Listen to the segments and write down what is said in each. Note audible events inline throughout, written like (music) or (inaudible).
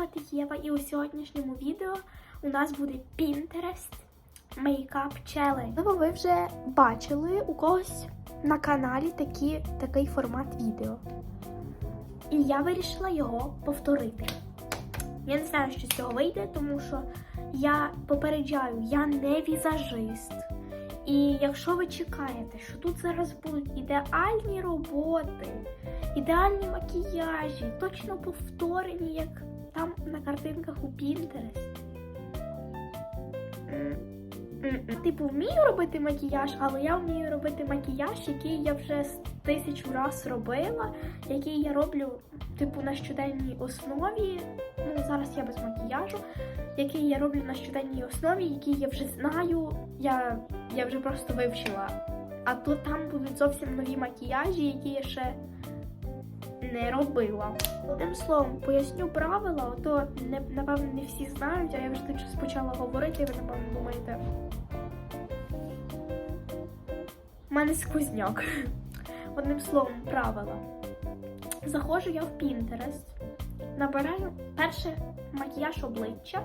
звати Єва, і у сьогоднішньому відео у нас буде Pinterest Makeup Challenge. Можливо, ви вже бачили у когось на каналі такі, такий формат відео. І я вирішила його повторити. Я не знаю, що з цього вийде, тому що я попереджаю, я не візажист. І якщо ви чекаєте, що тут зараз будуть ідеальні роботи, ідеальні макіяжі, точно повторені, як там на картинках у Pinterest. Типу, вмію робити макіяж, але я вмію робити макіяж, який я вже тисячу раз робила, який я роблю, типу, на щоденній основі. Ну, зараз я без макіяжу, який я роблю на щоденній основі, який я вже знаю, я, я вже просто вивчила. А тут там будуть зовсім нові макіяжі, які я ще не робила. Одним словом, поясню правила, ото не, напевно не всі знають, а я вже так щось почала говорити, ви напевно думаєте. У мене сквозняк. Одним словом, правила. Заходжу я в Pinterest, набираю перше макіяж обличчя,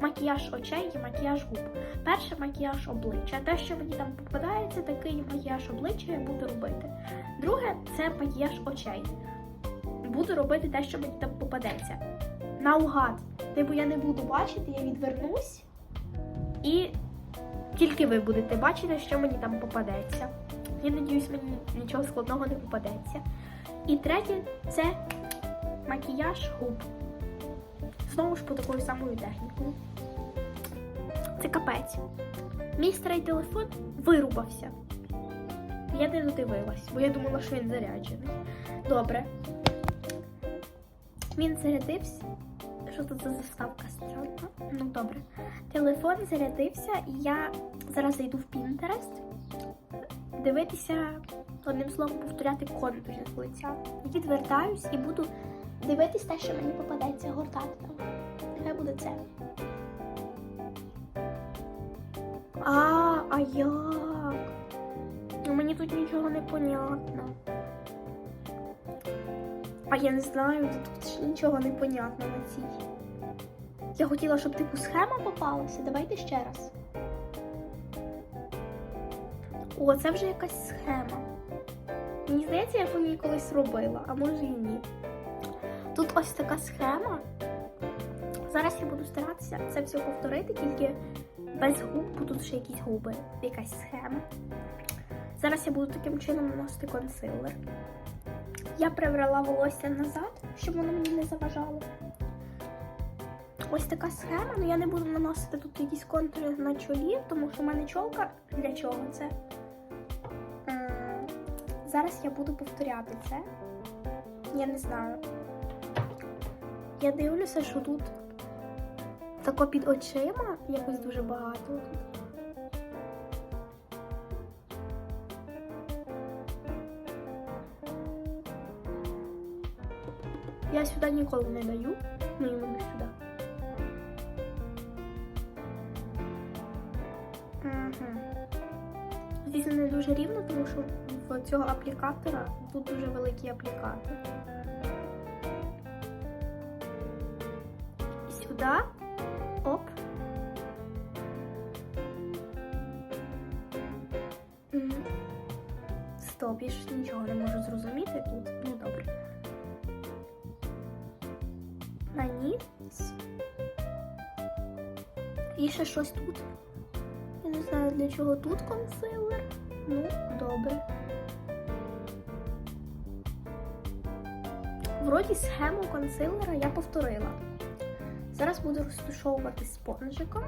макіяж очей і макіяж губ. Перше макіяж обличчя. Те, що мені там попадається, такий макіяж обличчя я буду робити. Друге це макіяж очей. Буду робити те, що мені там попадеться. Наугад. Типу я не буду бачити, я відвернусь і тільки ви будете бачити, що мені там попадеться. Я надіюсь, мені нічого складного не попадеться. І третє це макіяж губ. Знову ж по такою самою технікою. Це капець. Мій старий телефон вирубався. Я не додивилась, бо я думала, що він заряджений. Добре. Він зарядився. Що тут за заставка странна? Ну добре. Телефон зарядився, і я зараз зайду в Pinterest. Дивитися, одним словом, повторяти контури з лиця. Відвертаюсь і буду дивитись те, що мені попадеться, гортати там. Нехай буде це. А, а як? Ну мені тут нічого не понятно. А я не знаю, тут нічого не понятно на цій. Я хотіла, щоб типу схема попалася. Давайте ще раз. О, це вже якась схема. Мені здається, я ній колись робила, а може і ні. Тут ось така схема. Зараз я буду старатися це все повторити, тільки без губ, бо ще якісь губи, якась схема. Зараз я буду таким чином наносити консилер. Я привела волосся назад, щоб воно мені не заважало. Ось така схема, але я не буду наносити тут якісь контури на чолі, тому що в мене чолка для чого це. Зараз я буду повторяти це. Я не знаю. Я дивлюся, що тут тако під очима якось дуже багато. Я сюди ніколи не даю, ну іменно сюди. Угу. Звісно, не дуже рівно, тому що в цього аплікатора тут дуже великий аплікатор. Сюди. Оп. Стоп, я ж нічого не можу зрозуміти тут. Ну добре. Наніс. І ще щось тут. Я не знаю для чого тут консилер. Ну, добре. Вроді схему консилера я повторила. Зараз буду розташовувати спонжиком.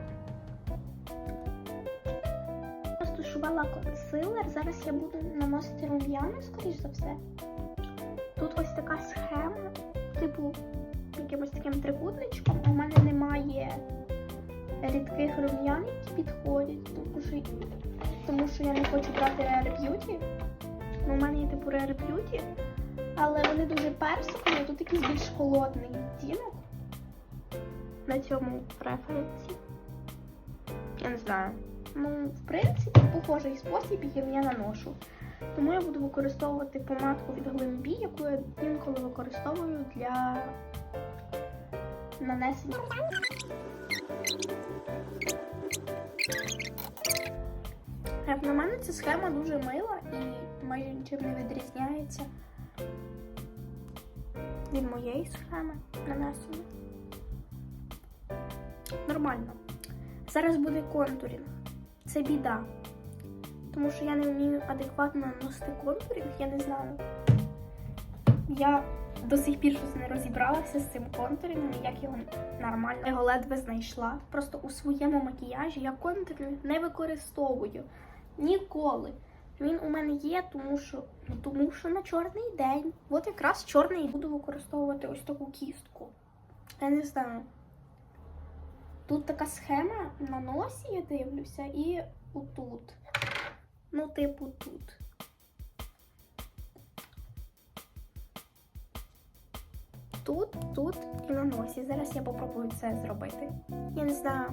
Розташувала консилер. Зараз я буду наносити рум'яна, скоріш за все. Тут ось така схема, типу, якимось таким трикутничком. У мене немає рідких рум'ян, які підходять, тому що, тому що я не хочу брати Rare Beauty. Ну, у мене є типу Rare Beauty, але вони дуже персикові, тут якийсь більш холодний відтінок на цьому референсі. Я не знаю. Ну, в принципі, похожий спосіб, яким я наношу. Тому я буду використовувати помадку від Glambi, яку я інколи використовую для нанесення. Як на мене, ця схема дуже мила і майже нічим не відрізняється від моєї схеми нанесення. Нормально. Зараз буде контурінг. Це біда. Тому що я не вмію адекватно наносити контурінг, я не знаю. Я до сих пір щось не розібралася з цим контурінгом, як його нормально. Його ледве знайшла. Просто у своєму макіяжі я контурінг не використовую ніколи. Він у мене є, тому що, ну, тому що на чорний день. От якраз чорний буду використовувати ось таку кістку. Я не знаю. Тут така схема на носі, я дивлюся, і отут. Ну, типу, тут. Тут, тут і на носі. Зараз я попробую це зробити. Я не знаю.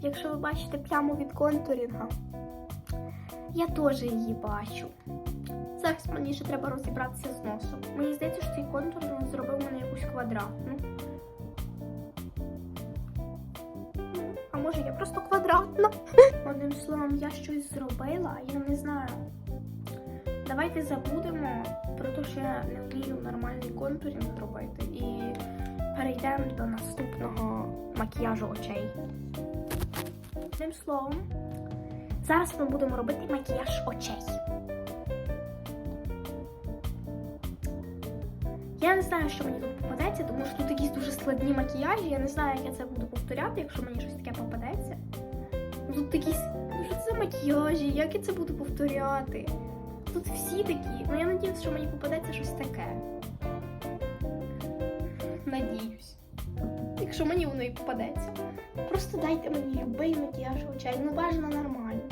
Якщо ви бачите пляму від контурінга, я теж її бачу. Зараз мені ще треба розібратися з носом. Мені здається, що цей контурінг зробив мене якусь квадратну. Ну, А може я просто квадратна? (laughs) Одним словом, я щось зробила, я не знаю. Давайте забудемо про те, що я не вмію нормальний контурінг зробити і перейдемо до наступного макіяжу очей. Одним словом, зараз ми будемо робити макіяж очей. Я не знаю, що мені тут попадеться, тому що тут якісь дуже складні макіяжі. Я не знаю, як я це буду повторяти, якщо мені щось таке попадеться. Ну, Тут якісь. Ну що це за макіяжі? Як я це буду повторяти? Тут всі такі. Ну я надіюсь, що мені попадеться щось таке. Надіюсь. Якщо мені воно і попадеться. Просто дайте мені любий макіяж очей. Ну бажано нормальний.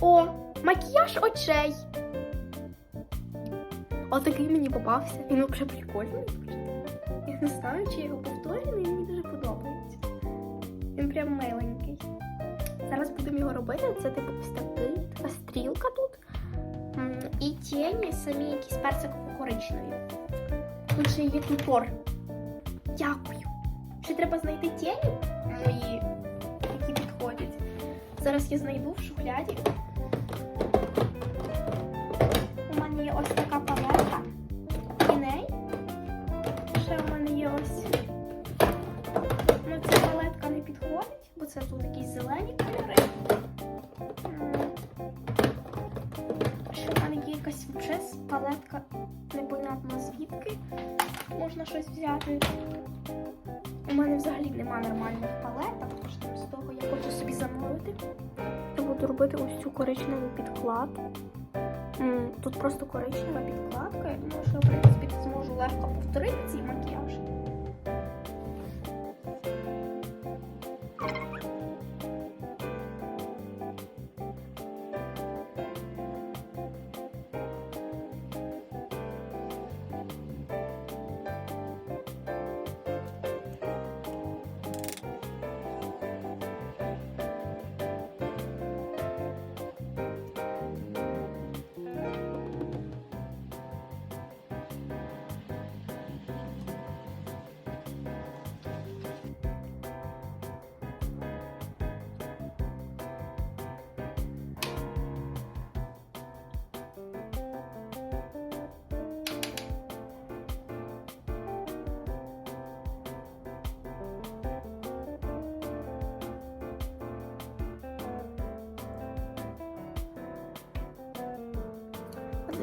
О, макіяж очей. Отакий мені попався. Він взагалі прикольний. Я не знаю, чи я його повторю, але мені дуже подобається. Він прям миленький. Зараз будемо його робити. Це типу така стрілка тут. І тіні самі якісь персиково коричневі. Тут ще є контор. Дякую. Ще треба знайти тіні мої, які підходять. Зараз я знайду в шухляді. У мене є ось така палетка тіней. Ще у мене є ось. Ну, ця палетка не підходить, бо це тут якісь зелені кольори. Якась вже палетка, непонятно звідки можна щось взяти. У мене взагалі нема нормальних палеток, тож з того я хочу собі замовити. Я буду робити ось цю коричневу підкладку. Тут просто коричнева підкладка. Я думаю, що в принципі, зможу легко повторити цей макіяж.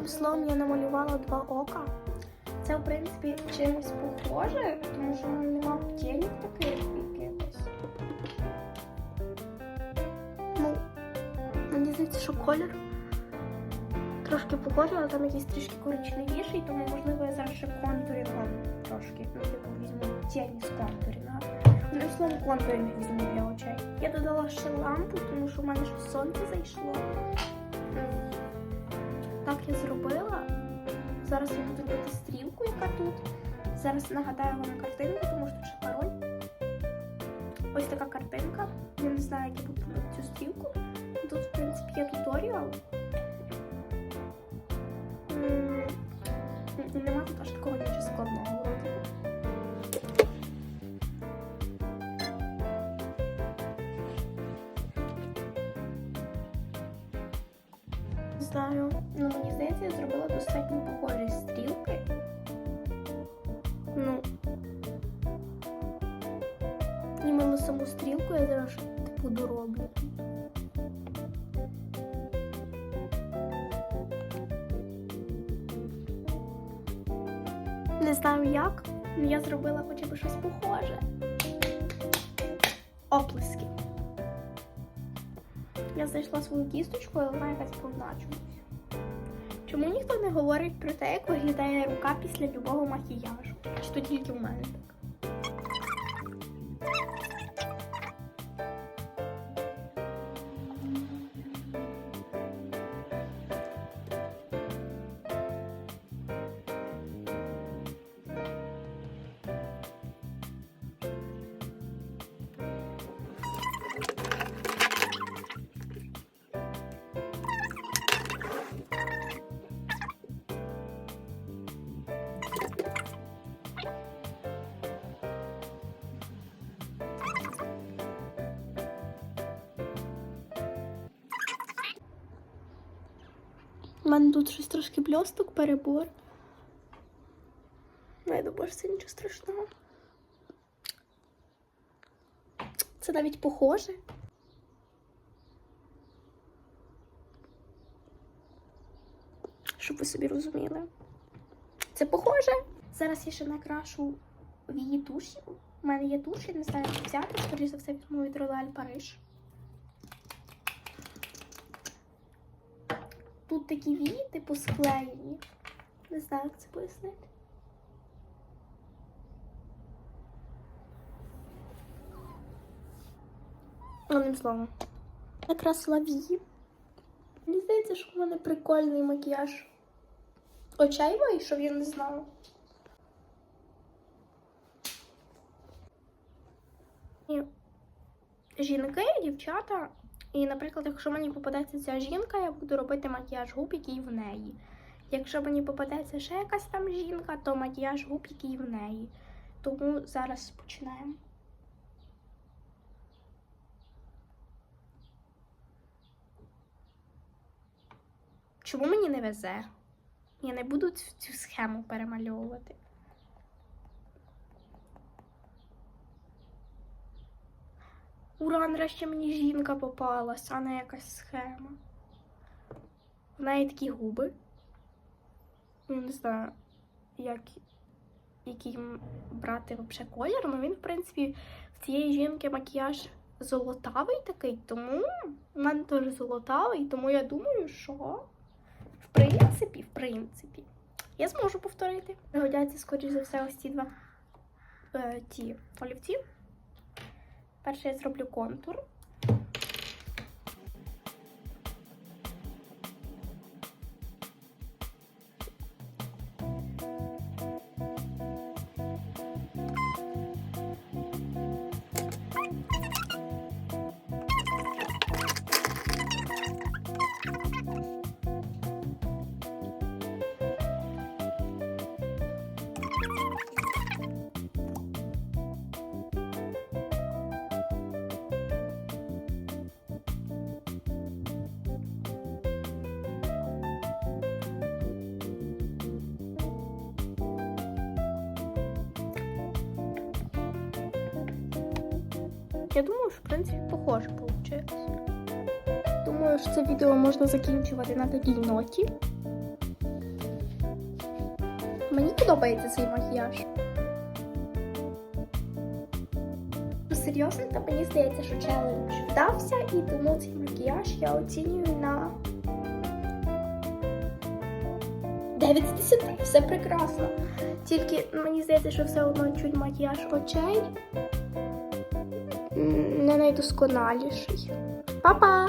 Словом, я намалювала два ока. Це, в принципі, чимось похоже, тому що мене нема тінів таких якихось. Ну, мені здається, що колір трошки похожий, але там якийсь трішки коричневіший, тому можливо я зараз ще контурінгом трошки. Ну, типу, візьму тіні з контурінга. Одним словом, контуринг візьму для очей. Я додала ще лампу, тому що в мене ж сонце зайшло. Я зробила. Зараз я буду робити стрілку, яка тут. Зараз нагадаю вам картинку, тому що тут ще пароль. Ось така картинка. Я не знаю, як я буду робити цю стрілку. Тут, в принципі, є туторіал. Нема тут аж такого нічого складного. Знаю, ну мені здається, я зробила достатньо похожі стрілки. Ну. Іменно саму стрілку я зараз типу дороблю. Не знаю як, але я зробила хоча б щось похоже. Оплески. Я знайшла свою кісточку, але вона якась позначилась. Чому ніхто не говорить про те, як виглядає рука після любого макіяжу? Чи то тільки в мене так? У мене тут щось трошки бльосток, перебор. Ну, я думаю, що це нічого страшного. Це навіть похоже. Щоб ви собі розуміли. Це похоже. Зараз я ще накрашу в її туші. У мене є туш, я не знаю, як взяти. Скоріше за все, від Royal Париж. Тут такі вії, типу, склеєні. Не знаю, як це пояснити. Одним словом. Накрасила вії. Мені здається, що в мене прикольний макіяж. Очей вийшов, я не знала. І жінки, дівчата. І, наприклад, якщо мені попадеться ця жінка, я буду робити макіяж губ, який в неї. Якщо мені попадеться ще якась там жінка, то макіяж губ, який в неї. Тому зараз починаємо. Чому мені не везе? Я не буду цю, схему перемальовувати. Ура, нарешті мені жінка попалась, а не якась схема. В неї такі губи. Ну, не знаю, як, який брати взагалі колір, але він, в принципі, в цієї жінки макіяж золотавий такий, тому в мене теж золотавий, тому я думаю, що в принципі, в принципі, я зможу повторити. Пригодяться, скоріш за все, ось ці два е, ті олівці. Перше я зроблю контур. Я думаю, що в принципі похоже вийшло. Думаю, що це відео можна закінчувати на такій ноті. Мені подобається цей макіяж. Ну, Серйозно, то мені здається, що челендж вдався, і тому цей макіяж я оцінюю на 9 з 10. Все прекрасно. Тільки мені здається, що все одно чуть макіяж очей не найдосконаліший. Па-па!